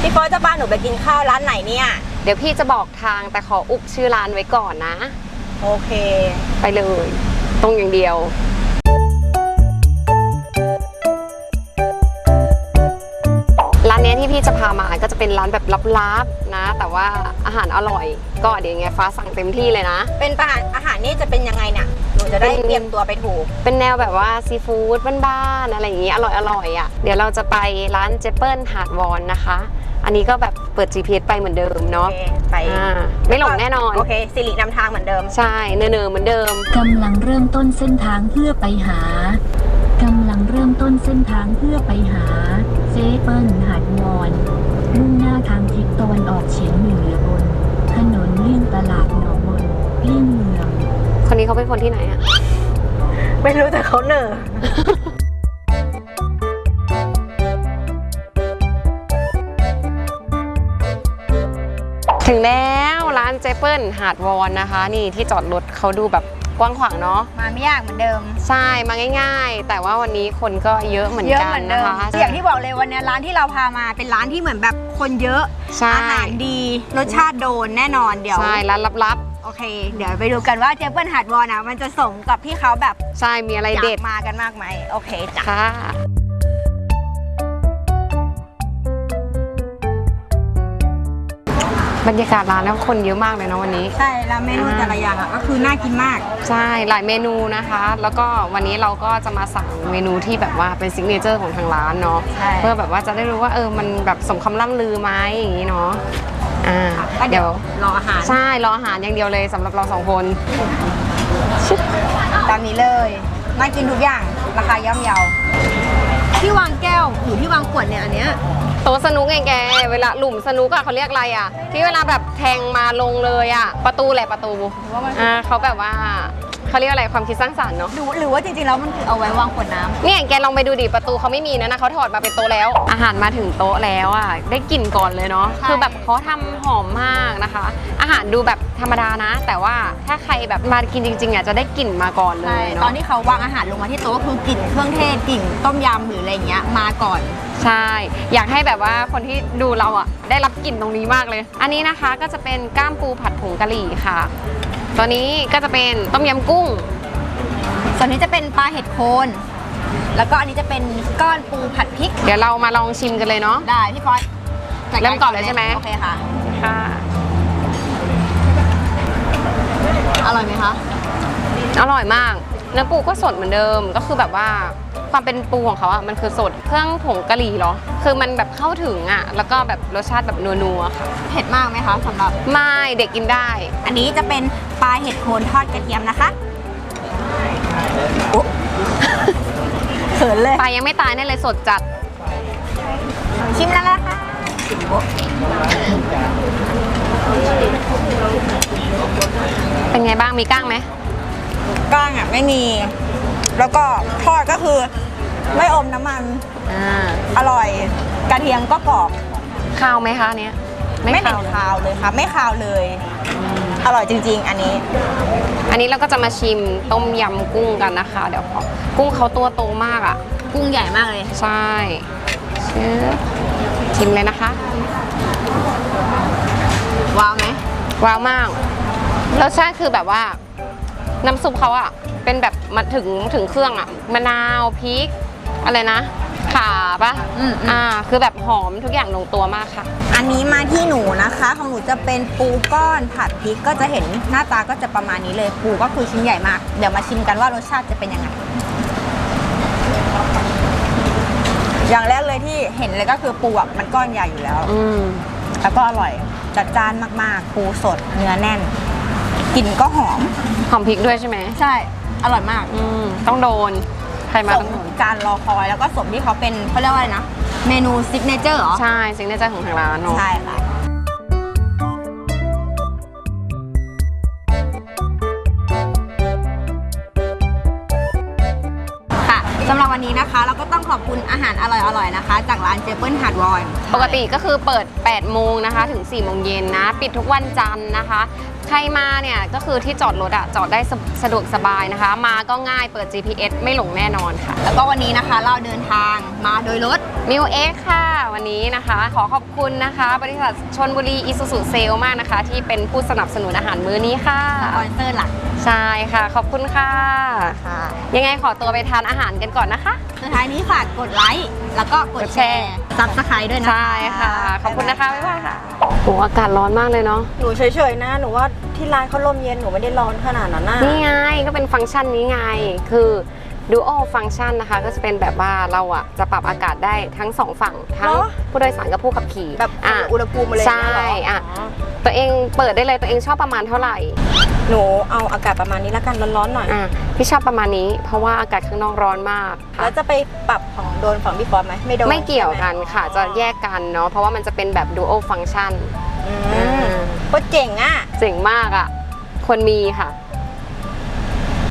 พี่เฟิร์สจะพาหนูไปกินข้าวร้านไหนเนี่ย เดี๋ยวพี่จะบอกทางแต่ขออุบชื่อร้านไว้ก่อนนะ โอเค ไปเลย ตรงอย่างเดียว ร้านเนี้ยที่พี่จะพามาก็จะเป็นร้านแบบลับๆนะ แต่ว่าอาหารอร่อย ก็เดี๋ยวยังไงฟ้าสั่งเต็มที่เลยนะ เป็นอาหารอาหารนี่จะเป็นยังไงเนี่ยหนู จะได้เป็นเตรียมตัวไปถูก เป็นแนวแบบว่าซีฟู้ดบ้านๆอะไรอย่างงี้อร่อยอร่อยๆอะ เดี๋ยวเราจะไปร้านเจเปิลหาดวอนนะคะ อันนี้ก็แบบเปิด GPS ไปเหมือนเดิมโอเนาะเคไปอ่าไม่หลงแน่นอน โอเคสิรินำทางเหมือนเดิม ใช่เนอๆเหมือนเดิมกำลังเริ่มต้นเส้นทางเพื่อไปหากำลังเริ่มต้นเส้นทางเพื่อไปหาเซเปิลหาดวอนมุ่งหน้าทางทิศตะวันออกเฉียงเหนือบน ถนนเลี่ยงตลาดหนองมนเลี่ยงเมือง คนนี้เขาเป็นคนที่ไหนอะไม่รู้แต่เขาเหนอถึงแล้วร้านเจเปิลหาดวอนนะคะ นี่ที่จอดรถเขาดูแบบกว้างขวางเนาะมาไม่ยากเหมือนเดิม ใช่มาง่าย ๆ แต่ว่าวันนี้คนก็เยอะเหมือนเยอะกัเหนมือนเดินะมคะ อย่างที่บอกเลยวันนี้ร้านที่เราพามาเป็นร้านที่เหมือนแบบคนเยอะใช่ อาหารดีรสชาติโดนแน่นอนเดี๋ยว ใช่ร้านลับ โอเค เดี๋ยวไปดูกันว่าเจเปิลหาดวอนอะมันจะสมกับที่เขาแบบๆใช่มีอะไรอยาเด็กดมากันมากไหมโอเคจ้ะค่ะบรรยากาศร้านแล้วคนเยอะมากเลยเนาะวันนี้ ใช่แล้วเมนูแต่ละอย่างอะก็คือน่ากินมาก ใช่หลายเมนูนะคะ แล้วก็วันนี้เราก็จะมาสั่งเมนูที่แบบว่าเป็นซิกเนเจอร์ของทางร้านเนาะใช่ เพื่อแบบว่าจะได้รู้ว่าเออมันแบบสมคำล่ำลือไหมอย่างนี้เนาะ อ่าก็เดี๋เดี๋ยยววรออาหารใช่รออาหารอย่างเดียวเลยสำหรับเราสองคนตามนี้เลยน่ากินทุกอย่างราคาย่อมเยาที่วางแก้วหรือที่วางขวดเนี่ยอันเนี้ยโต๊ะสนุกไงแก เวลาหลุมสนุกอะเขาเรียกอะไรอะที่เวลาแบบแทงมาลงเลยอะประตูแหละประตูอ่าเขาแบบว่า เขาเรียกอะไรความคิดสร้างสรรค์เนาะ หรือหรือว่าจริงๆแล้วมันคือเอาไว้วางขวดน้ำเนี่ยแกลองไปดูดิประตูเขาไม่มีนะนะเขาถอดมาเป็นโต๊ะแล้ว อาหารมาถึงโต๊ะแล้วอะได้กลิ่นก่อนเลยเนาะใช่คือแบบเขาทำหอมมากนะคะ อาหารดูแบบธรรมดานะ แต่ว่าถ้าใครแบบมากินจริงๆอะจะได้กลิ่นมาก่อนเลใช่ยตอเนาะนที่เขาวางอาหารลงมาที่โต๊ะก็คือกลิ่นเครื่องเทศกลิ่นต้มยำหรืออะไรเงี้ยมาก่อน ใช่ อยากให้แบบว่าคนที่ดูเราอะได้รับกลิ่นตรงนี้มากเลย อันนี้นะคะก็จะเป็นก้ามปูผัดผงกะหรี่ค่ะตัวนี้ก็จะเป็นต้มยำกุ้ง ส่วนนี้จะเป็นปลาเห็ดโคน แล้วก็อันนี้จะเป็นก้อนปูผัดพริก เดี๋ยวเรามาลองชิมกันเลยเนาะ ได้พี่ฟอสจัดาเริ่มก่อนเลยใช่ไหม โอเคค่ะ ค่ะ อร่อยไหมคะ อร่อยมาก เนื้อปูก็สดเหมือนเดิมก็คือแบบว่าความเป็นปูของเขาอะมันคือสดเครื่องผงกะหรี่เหรอ คือมันแบบเข้าถึงอะแล้วก็แบบรสชาติแบบนัวๆค่ะเผ็ดมากไหมคะสำหรับ ไม่เด็กกินได้ อันนี้จะเป็นปลาเห็ดโคนทอดกระเทียมนะคะอุ๊เขินเลย ปลายังไม่ตายแน่เลยสดจัด ชิมแล้วนะคะเป็นไงบ้างมีก้างไหม ก้างอะไม่มี แล้วก็ทอดก็คือไม่อมน้ำมันอ่าอร่อย กระเทียมก็กรอบข้าวไหมคะอันเนี้ยไม่เหม็นเลยคาวเลยค่ะไม่คาวเลย อร่อยจริง ๆ อันนี้ อันนี้เราก็จะมาชิมต้มยำกุ้งกันนะคะ เดี๋ยวขอกุ้งเขาตัวโตมากอะกุ้งใหญ่มากเลย ใช่ชื่อชิมเลยนะคะ ว้าวไหมว้าวมากรสชาติคือแบบว่า น้ำซุปเขาอะเป็นแบบมาถึงถึงเครื่องอะมะนาวพริก อะไรนะข่าปะอืมอืม อ่า คือแบบหอมทุกอย่างลงตัวมากค่ะ อันนี้มาที่หนูนะคะ ของหนูจะเป็นปูก้อนผัดพริกก็จะเห็นหน้าตาก็จะประมาณนี้เลยปูก็คือชิ้นใหญ่มาก เดี๋ยวมาชิมกันว่ารสชาติจะเป็นยังไง อย่างแรกเลยที่เห็นเลยก็คือปูอะมันก้อนใหญ่อยู่แล้ว อืม แล้วก็อร่อยจัดจ้านมากๆ ปูสดเนื้อแน่น กลิ่นก็หอม หอมพริกด้วยใช่ไหมใช่ อร่อยมากอืมต้องโดน ใครมาสต้อมงโดน การรอคอยแล้วก็สมที่เขาเป็นเขาเรียกว่าอะไรนะ เมนูซิกเนเจอร์เหรอ ใช่สิ่งในใจของทางร้านเนาะใช่ค่ะ สำหรับวันนี้นะคะ เราก็ต้องขอบคุณอาหารอร่อยๆนะคะ จากร้านเจเปิลหาดวอนปกติก็คือเปิด 8 โมงนะคะถึง 4 โมงเย็นนะ ปิดทุกวันจันทร์นะคะ ใครมาเนี่ยก็คือที่จอดรถอะจอดได้สะสะดวกสบายนะคะ มาก็ง่ายเปิด GPS ไม่หลงแน่นอนค่ะ แล้วก็วันนี้นะคะเราเดินทางมาโดยรถ มิวเอ็กค่ะ วันนี้นะคะ ขอขอบคุณนะคะ บริษัทชนบุรีอิสุสุเซลมากนะคะ ที่เป็นผู้สนับสนุนอาหารมื้อนี้ค่ะสปอนเซอร์หลักใช่ค่ะ ขอบคุณค่ะ ค่ะ ยังไงขอตัวไปทานอาหารกันก่อนนะคะ สุดท้ายนี้ฝากกดไลค์แล้วก็กดแชร์ซับสไครต์ด้วยนะคะใช่ค่ะ ขอบคุณนะคะบ๊ายบายค่ะโหอากาศร้อนมากเลยเนาะหนูเฉยๆนะหนูว่าที่ร้านเขาลมเย็นหนูไม่ได้ร้อนขนาดนั้นน่ะนี่ไงก็เป็นฟังก์ชันนี้ไงคือ Duo Function นะคะ ก็จะเป็นแบบว่าเราอะจะปรับอากาศได้ทั้งสองฝั่ง ทั้งเหรอ ผู้โดยสารกับผู้ขับขี่แบบอะ อุณหภูมิมาเลยใช่นะเหรอะตัวเองเปิดได้เลยตัวเองชอบประมาณเท่าไหร่หนูเอาอากาศประมาณนี้แล้วกันร้อนๆหน่อย อะพี่ชอบประมาณนี้ เพราะว่าอากาศข้างนอกร้อนมากค่ะแล้วจะไปปรับของโดนฝั่งพี่ฟอสไหมไม่โดนไม่เกี่ยวกันใช่ไหมค่ะ จะแยกกันเนาะเพราะว่ามันจะเป็นแบบ Duo Function อือ่มาโคตรเจ๋งอะ เจ๋งมากอะ่ะคนมีค่ะ